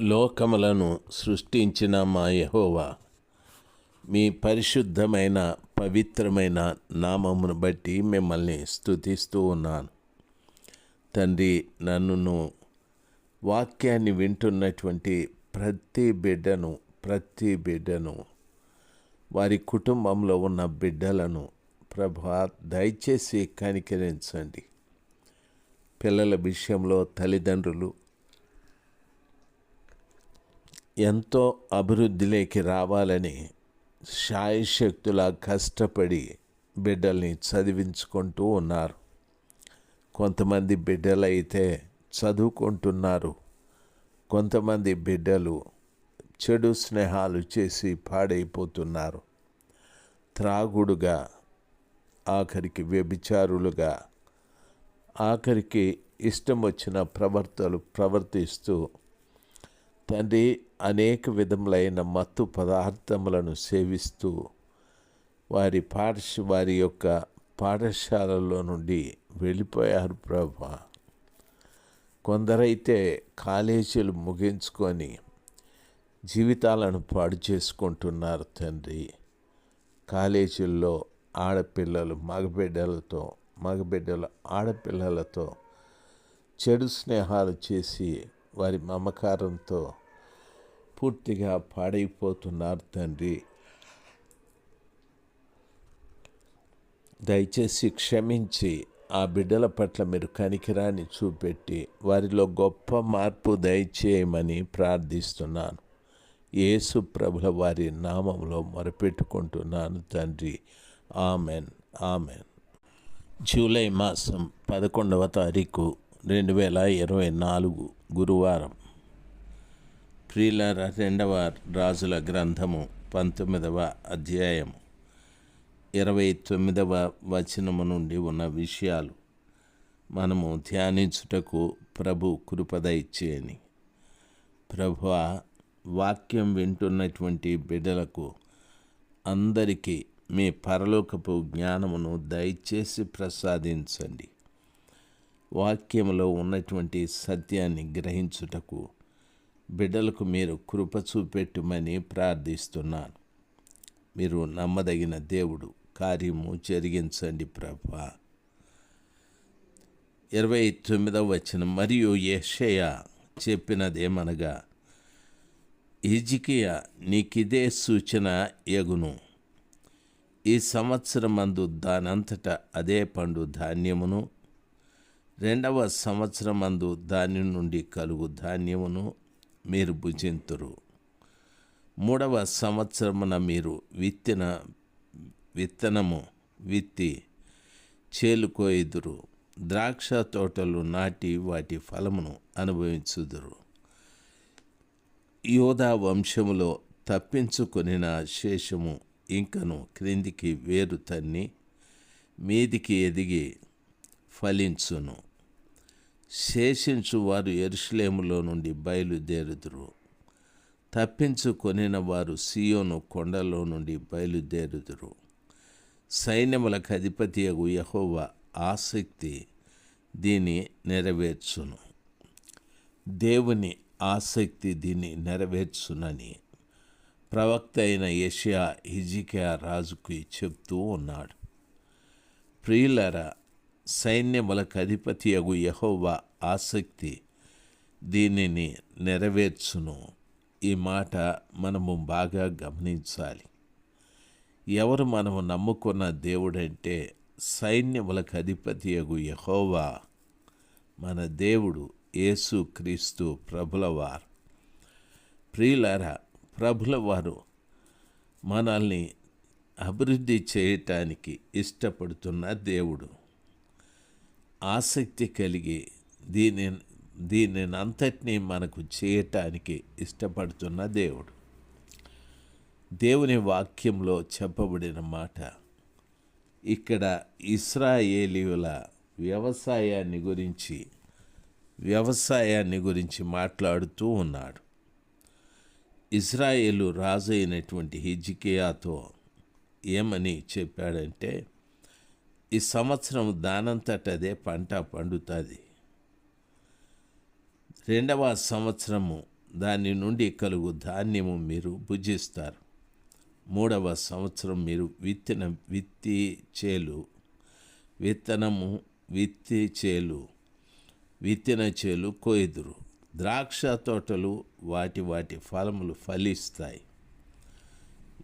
లోకములను సృష్టించిన మా యహోవా. మీ పరిశుద్ధమైన పవిత్రమైన నామమును బట్టి మిమ్మల్ని స్థుతిస్తూ ఉన్నాను. తండ్రి నన్ను వాక్యాన్ని వింటున్నటువంటి ప్రతి బిడ్డను ప్రతి బిడ్డను వారి కుటుంబంలో ఉన్న బిడ్డలను ప్రభా దయచేసి కనికరించండి. పిల్లల విషయంలో తల్లిదండ్రులు ఎంతో అభివృద్ధిలోకి రావాలని శాయశక్తులా కష్టపడి బిడ్డల్ని చదివించుకుంటూ ఉన్నారు. కొంతమంది బిడ్డలైతే చదువుకుంటున్నారు. కొంతమంది బిడ్డలు చెడు స్నేహాలు చేసి పాడైపోతున్నారు. త్రాగుడుగా ఆఖరికి వ్యభిచారులుగా ఆఖరికి ఇష్టం వచ్చిన ప్రవర్తలు ప్రవర్తిస్తూ తండ్రి అనేక విధములైన మత్తు పదార్థములను సేవిస్తూ వారి పాఠశ వారి యొక్క పాఠశాలలో నుండి వెళ్ళిపోయారు ప్రభా. కొందరైతే కాలేజీలు ముగించుకొని జీవితాలను పాడు చేసుకుంటున్నారు తండ్రి. కాలేజీల్లో ఆడపిల్లలు మగబిడ్డలతో మగబిడ్డలు ఆడపిల్లలతో చెడు స్నేహాలు చేసి వారి మమకారంతో పూర్తిగా పాడైపోతున్నారు తండ్రి. దయచేసి క్షమించి ఆ బిడ్డల పట్ల మీరు కనికిరాన్ని చూపెట్టి వారిలో గొప్ప మార్పు దయచేయమని ప్రార్థిస్తున్నాను. యేసు ప్రభుల వారి నామంలో మొరపెట్టుకుంటున్నాను తండ్రి. ఆమెన్. ఆమెన్. జూలై మాసం పదకొండవ తారీఖు రెండు వేల ఇరవై నాలుగు గురువారం. స్త్రీల రెండవ రాజుల గ్రంథము పంతొమ్మిదవ అధ్యాయము. ఇరవై తొమ్మిదవ వచనము నుండి ఉన్న విషయాలు మనము ధ్యానించుటకు ప్రభు కృపద ఇచ్చేయని ప్రభు వాక్యం వింటున్నటువంటి బిడ్డలకు అందరికీ మీ పరలోకపు జ్ఞానమును దయచేసి ప్రసాదించండి. వాక్యములో ఉన్నటువంటి సత్యాన్ని గ్రహించుటకు బిడ్డలకు మీరు కృప చూపెట్టుమని ప్రార్థిస్తున్నాను. మీరు నమ్మదగిన దేవుడు. కార్యము జరిగించండి ప్రభా. ఇరవై తొమ్మిదవ వచ్చిన మరియు యషయ చెప్పినదేమనగా ఇజికియా నీకిదే సూచన ఎగును. ఈ సంవత్సరమందు దానంతట అదే పండు ధాన్యమును. రెండవ సంవత్సరమందు దాని నుండి కలుగు ధాన్యమును. మీరు భుజింతురు. మూడవ సంవత్సరమున మీరు విత్తిన విత్తనము విత్తి చేలుకోయిదురు. ద్రాక్ష తోటలు నాటి వాటి ఫలమును అనుభవించుదురు. యోధా వంశములో తప్పించుకొనిన శేషము ఇంకను క్రిందికి వేరు తన్ని మీదికి ఎదిగి ఫలించును. శేషించు వారు ఎరుషులేములో నుండి బయలుదేరుదురు. తప్పించుకొనిన వారు సియోను కొండలో నుండి బయలుదేరుదురు. సైన్యములకు అధిపతియగు యహోవ ఆసక్తి దీన్ని నెరవేర్చును. దేవుని ఆసక్తి దీన్ని నెరవేర్చునని ప్రవక్త అయిన యషియా హిజికియా రాజుకి చెప్తూ ఉన్నాడు. ప్రియులరా సైన్యములకు అధిపతియగు యహోవా ఆసక్తి దీనిని నెరవేర్చును. ఈ మాట మనము బాగా గమనించాలి. ఎవరు మనము నమ్ముకున్న దేవుడంటే సైన్యములకు అధిపతియగు యహోవా మన దేవుడు యేసు క్రీస్తు ప్రభులవారు. ప్రియులారా ప్రభులవారు మనల్ని అభివృద్ధి చేయటానికి ఇష్టపడుతున్న దేవుడు. ఆసక్తి కలిగి దీని దీనిని అంతటినీ మనకు చేయటానికి ఇష్టపడుతున్న దేవుడు. దేవుని వాక్యంలో చెప్పబడిన మాట ఇక్కడ ఇస్రాయేలీయుల వ్యవసాయాన్ని గురించి వ్యవసాయాన్ని గురించి మాట్లాడుతూ ఉన్నాడు. ఇజ్రాయేలు రాజు అయినటువంటి హిజికియాతో ఏమని చెప్పాడంటే ఈ సంవత్సరం దానంతటదే పంట పండుతుంది. రెండవ సంవత్సరము దాని నుండి కలుగు ధాన్యము మీరు భుజిస్తారు. మూడవ సంవత్సరం మీరు విత్తిన విత్తి చేలు విత్తనము విత్తి చేలు విత్తిన చేలు కోయిదురు. ద్రాక్ష తోటలు వాటి వాటి ఫలములు ఫలిస్తాయి.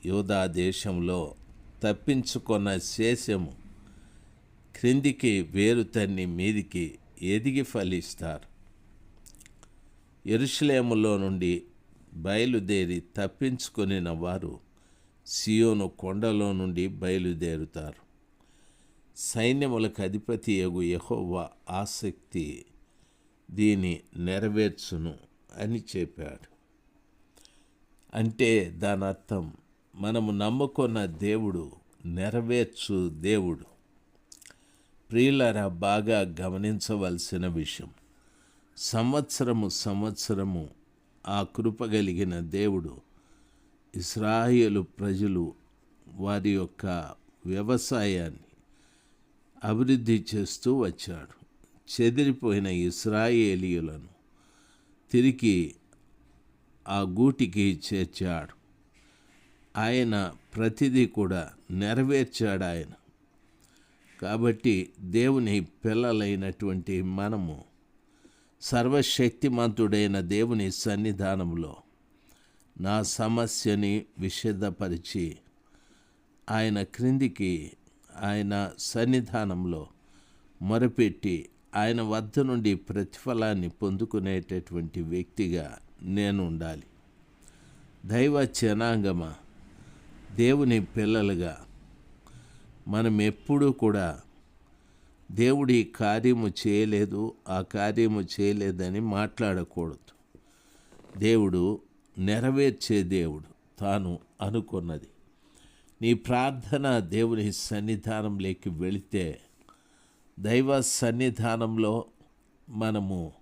యోధా దేశంలో తప్పించుకున్న శేషము క్రిందికి వేరు తన్ని మీదికి ఎదిగి ఫలిస్తారు. ఎరుషలేములో నుండి బయలుదేరి తప్పించుకొనిన వారు సియోను కొండలో నుండి బయలుదేరుతారు. సైన్యములకు అధిపతి యగు యహోవా ఆసక్తి దీని నెరవేర్చును అని చెప్పాడు. అంటే దాని అర్థం మనము నమ్ముకున్న దేవుడు నెరవేర్చు దేవుడు. ప్రియులరా బాగా గమనించవలసిన విషయం. సంవత్సరము సంవత్సరము ఆ కృపగలిగిన దేవుడు ఇస్రాయేలు ప్రజలు వారి యొక్క వ్యవసాయాన్ని అభివృద్ధి చేస్తూ వచ్చాడు. చెదిరిపోయిన ఇస్రాయేలీయులను తిరిగి ఆ గూటికి చేర్చాడు. ఆయన ప్రతిదీ కూడా నెరవేర్చాడు ఆయన. కాబట్టి దేవుని పిల్లలైనటువంటి మనము సర్వశక్తిమంతుడైన దేవుని సన్నిధానంలో నా సమస్యని విషదపరిచి ఆయన క్రిందికి ఆయన సన్నిధానంలో మొరపెట్టి ఆయన వద్ద నుండి ప్రతిఫలాన్ని పొందుకునేటటువంటి వ్యక్తిగా నేను ఉండాలి. దైవ జనాంగమ దేవుని పిల్లలుగా మనం ఎప్పుడూ కూడా దేవుడి కార్యము చేయలేదు ఆ కార్యము చేయలేదని మాట్లాడకూడదు. దేవుడు నెరవేర్చే దేవుడు తాను అనుకున్నది. నీ ప్రార్థన దేవుని సన్నిధానంలోకి వెళితే దైవ సన్నిధానంలో మనము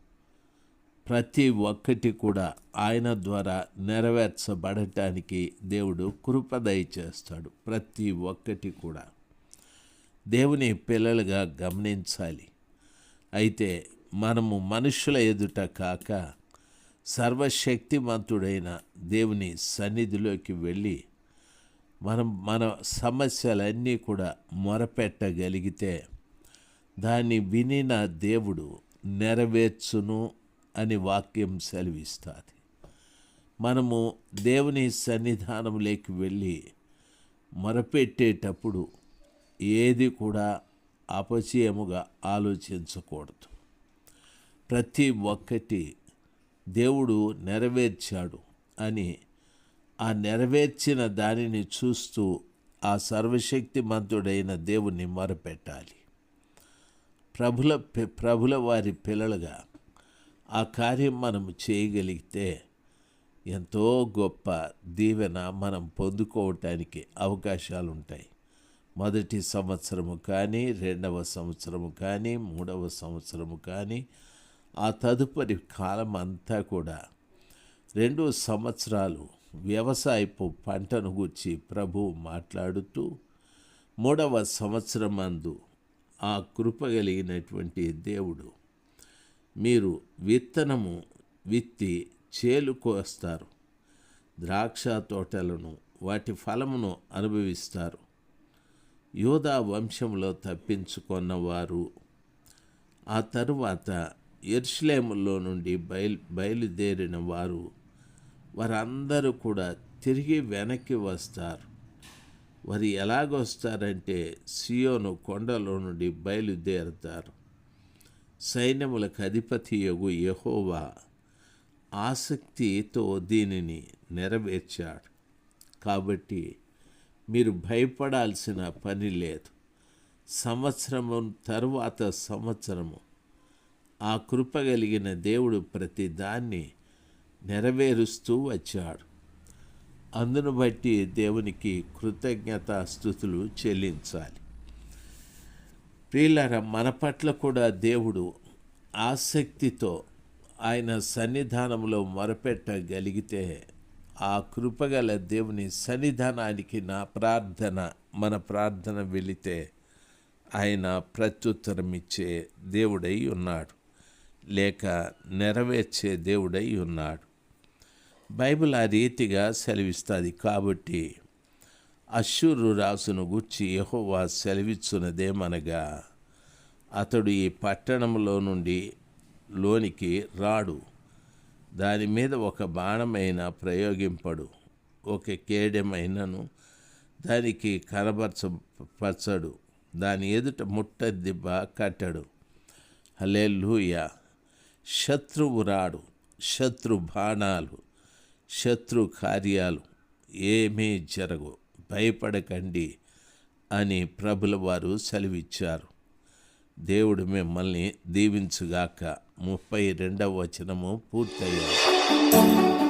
ప్రతి ఒక్కటి కూడా ఆయన ద్వారా నెరవేర్చబడటానికి దేవుడు కృపదయ చేస్తాడు ప్రతి ఒక్కటి కూడా. దేవుని పిల్లలుగా గమనించాలి. అయితే మనము మనుషుల ఎదుట కాక సర్వశక్తిమంతుడైన దేవుని సన్నిధిలోకి వెళ్ళి మనం మన సమస్యలన్నీ కూడా మొరపెట్టగలిగితే దాన్ని వినిన దేవుడు నెరవేర్చును అని వాక్యం సెలవిస్తుంది. మనము దేవుని సన్నిధానంలోకి వెళ్ళి మొరపెట్టేటప్పుడు ఏది కూడా అపచయముగా ఆలోచించకూడదు. ప్రతి ఒక్కటి దేవుడు నెరవేర్చాడు అని ఆ నెరవేర్చిన దానిని చూస్తూ ఆ సర్వశక్తిమంతుడైన దేవుని మొరపెట్టాలి. ప్రభుల ప్రభుల వారి పిల్లలుగా ఆ కార్యం మనం చేయగలిగితే ఎంతో గొప్ప దీవెన మనం పొందుకోవటానికి అవకాశాలు ఉంటాయి మొదటి సంవత్సరము కానీ రెండవ సంవత్సరము కానీ మూడవ సంవత్సరము కానీ ఆ తదుపరి కాలం అంతా కూడా రెండు సంవత్సరాలు వ్యవసాయపు పంటను గుర్చి ప్రభు మాట్లాడుతూ మూడవ సంవత్సరం అందు ఆ కృప కలిగినటువంటి దేవుడు మీరు విత్తనము విత్తి చేలుకొస్తారు ద్రాక్ష తోటలను వాటి ఫలమును అనుభవిస్తారు. యోధా వంశంలో తప్పించుకున్నవారు. ఆ తరువాత ఎర్స్లేములో నుండి బయలు బయలుదేరిన వారు వారందరూ కూడా తిరిగి వెనక్కి వస్తారు. వారు ఎలాగొస్తారంటే సియోను కొండలో నుండి బయలుదేరుతారు. సైన్యములకు అధిపతి యొగు యహోవా ఆసక్తితో దీనిని నెరవేర్చాడు. కాబట్టి మీరు భయపడాల్సిన పని లేదు. సంవత్సరము తరువాత సంవత్సరము ఆ కృప కలిగిన దేవుడు ప్రతి దాన్ని నెరవేరుస్తూ వచ్చాడు. అందును బట్టి దేవునికి కృతజ్ఞతాస్థుతులు చెల్లించాలి. ప్రియులర మన పట్ల కూడా దేవుడు ఆసక్తితో ఆయన సన్నిధానంలో మొరపెట్టగలిగితే ఆ కృపగల దేవుని సన్నిధానానికి నా ప్రార్థన మన ప్రార్థన వెళితే ఆయన ప్రత్యుత్తరం ఇచ్చే దేవుడై ఉన్నాడు. లేక నెరవేర్చే దేవుడై ఉన్నాడు. బైబిల్ ఆ రీతిగా సెలవిస్తుంది కాబట్టి అశ్షూరు రాసును గుర్చి యహోవా సెలవిచ్చున్నదేమనగా అతడు ఈ పట్టణంలో నుండి లోనికి రాడు. దాని మీద ఒక బాణమైన ప్రయోగింపడు. ఒక కేడెమైనను. దానికి కనబరచపరచడు దాని ఎదుట ముట్ట దిబ్బ కట్టడు. లూయ శత్రువు రాడు. శత్రు బాణాలు. శత్రు కార్యాలు ఏమీ జరగవు. భయపడకండి అని ప్రభుల వారు సెలవిచ్చారు. దేవుడు మిమ్మల్ని దీవించుగాక. ముప్పై రెండవ వచనము పూర్తయింది